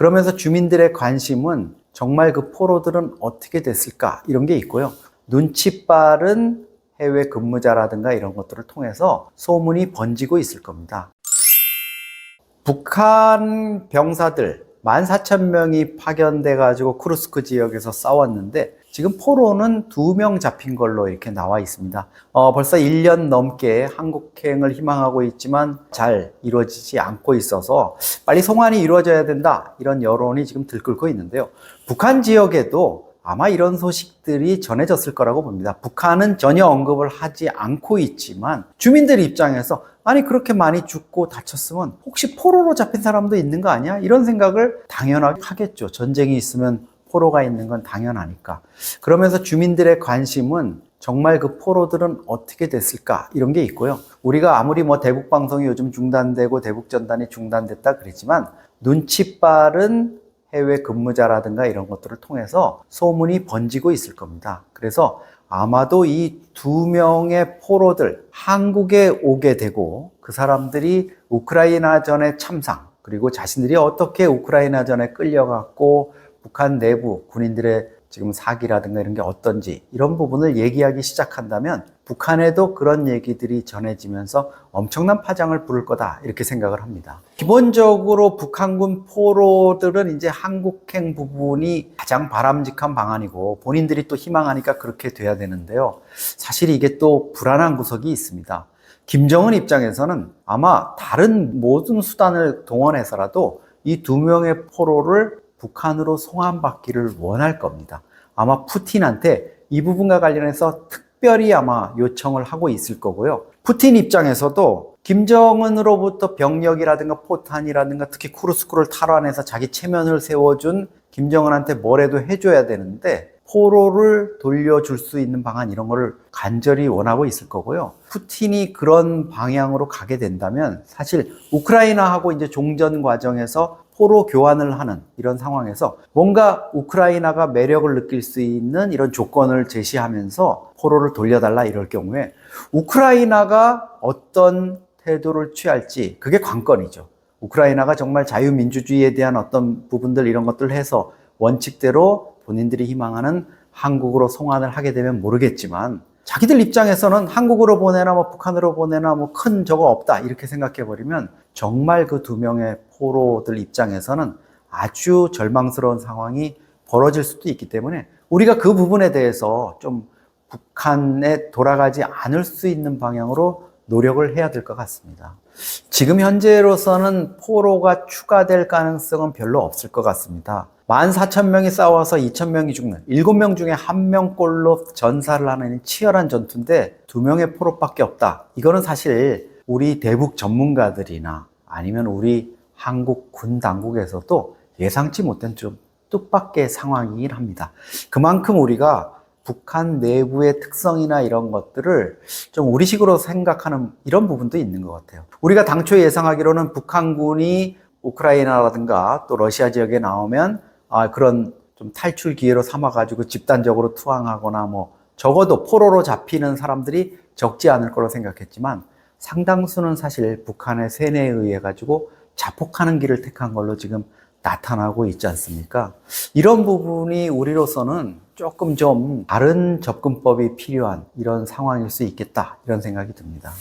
그러면서 주민들의 관심은 정말 그 포로들은 어떻게 됐을까 이런 게 있고요. 눈치 빠른 해외 근무자라든가 이런 것들을 통해서 소문이 번지고 있을 겁니다. 북한 병사들 14,000명이 파견돼 가지고 쿠르스크 지역에서 싸웠는데 지금 포로는 두 명 잡힌 걸로 이렇게 나와 있습니다. 어, 벌써 1년 넘게 한국행을 희망하고 있지만 잘 이루어지지 않고 있어서 빨리 송환이 이루어져야 된다. 이런 여론이 지금 들끓고 있는데요. 북한 지역에도 아마 이런 소식들이 전해졌을 거라고 봅니다. 북한은 전혀 언급을 하지 않고 있지만 주민들 입장에서 아니 그렇게 많이 죽고 다쳤으면 혹시 포로로 잡힌 사람도 있는 거 아니야? 이런 생각을 당연하게 하겠죠. 전쟁이 있으면 포로가 있는 건 당연하니까. 그러면서 주민들의 관심은 정말 그 포로들은 어떻게 됐을까? 이런 게 있고요. 우리가 아무리 뭐 대북 방송이 요즘 중단되고 대북 전단이 중단됐다 그러지만 눈치 빠른 해외 근무자라든가 이런 것들을 통해서 소문이 번지고 있을 겁니다. 그래서 아마도 이 두 명의 포로들 한국에 오게 되고 그 사람들이 우크라이나 전의 참상 그리고 자신들이 어떻게 우크라이나 전에 끌려갔고 북한 내부 군인들의 지금 사기라든가 이런 게 어떤지 이런 부분을 얘기하기 시작한다면 북한에도 그런 얘기들이 전해지면서 엄청난 파장을 부를 거다 이렇게 생각을 합니다. 기본적으로 북한군 포로들은 이제 한국행 부분이 가장 바람직한 방안이고 본인들이 또 희망하니까 그렇게 돼야 되는데요. 사실 이게 또 불안한 구석이 있습니다. 김정은 입장에서는 아마 다른 모든 수단을 동원해서라도 이 두 명의 포로를 북한으로 송환받기를 원할 겁니다. 아마 푸틴한테 이 부분과 관련해서 특별히 아마 요청을 하고 있을 거고요. 푸틴 입장에서도 김정은으로부터 병력이라든가 포탄이라든가 특히 쿠르스크를 탈환해서 자기 체면을 세워준 김정은한테 뭐라도 해줘야 되는데 포로를 돌려줄 수 있는 방안 이런 거를 간절히 원하고 있을 거고요. 푸틴이 그런 방향으로 가게 된다면 사실 우크라이나하고 이제 종전 과정에서 포로 교환을 하는 이런 상황에서 뭔가 우크라이나가 매력을 느낄 수 있는 이런 조건을 제시하면서 포로를 돌려달라 이럴 경우에 우크라이나가 어떤 태도를 취할지 그게 관건이죠. 우크라이나가 정말 자유민주주의에 대한 어떤 부분들 이런 것들 해서 원칙대로 본인들이 희망하는 한국으로 송환을 하게 되면 모르겠지만 자기들 입장에서는 한국으로 보내나 뭐 북한으로 보내나 뭐 큰 저거 없다 이렇게 생각해 버리면 정말 그 두 명의 포로들 입장에서는 아주 절망스러운 상황이 벌어질 수도 있기 때문에 우리가 그 부분에 대해서 좀 북한에 돌아가지 않을 수 있는 방향으로 노력을 해야 될 것 같습니다. 지금 현재로서는 포로가 추가될 가능성은 별로 없을 것 같습니다. 14,000명이 싸워서 2,000명이 죽는 7명 중에 1명꼴로 전사를 하는 치열한 전투인데 2명의 포로밖에 없다. 이거는 사실 우리 대북 전문가들이나 아니면 우리 한국 군 당국에서도 예상치 못한 좀 뜻밖의 상황이긴 합니다. 그만큼 우리가 북한 내부의 특성이나 이런 것들을 좀 우리식으로 생각하는 이런 부분도 있는 것 같아요. 우리가 당초 예상하기로는 북한군이 우크라이나라든가 또 러시아 지역에 나오면 아, 그런 좀 탈출 기회로 삼아가지고 집단적으로 투항하거나 뭐 적어도 포로로 잡히는 사람들이 적지 않을 거로 생각했지만 상당수는 사실 북한의 세뇌에 의해 가지고 자폭하는 길을 택한 걸로 지금 나타나고 있지 않습니까? 이런 부분이 우리로서는 조금 좀 다른 접근법이 필요한 이런 상황일 수 있겠다 이런 생각이 듭니다.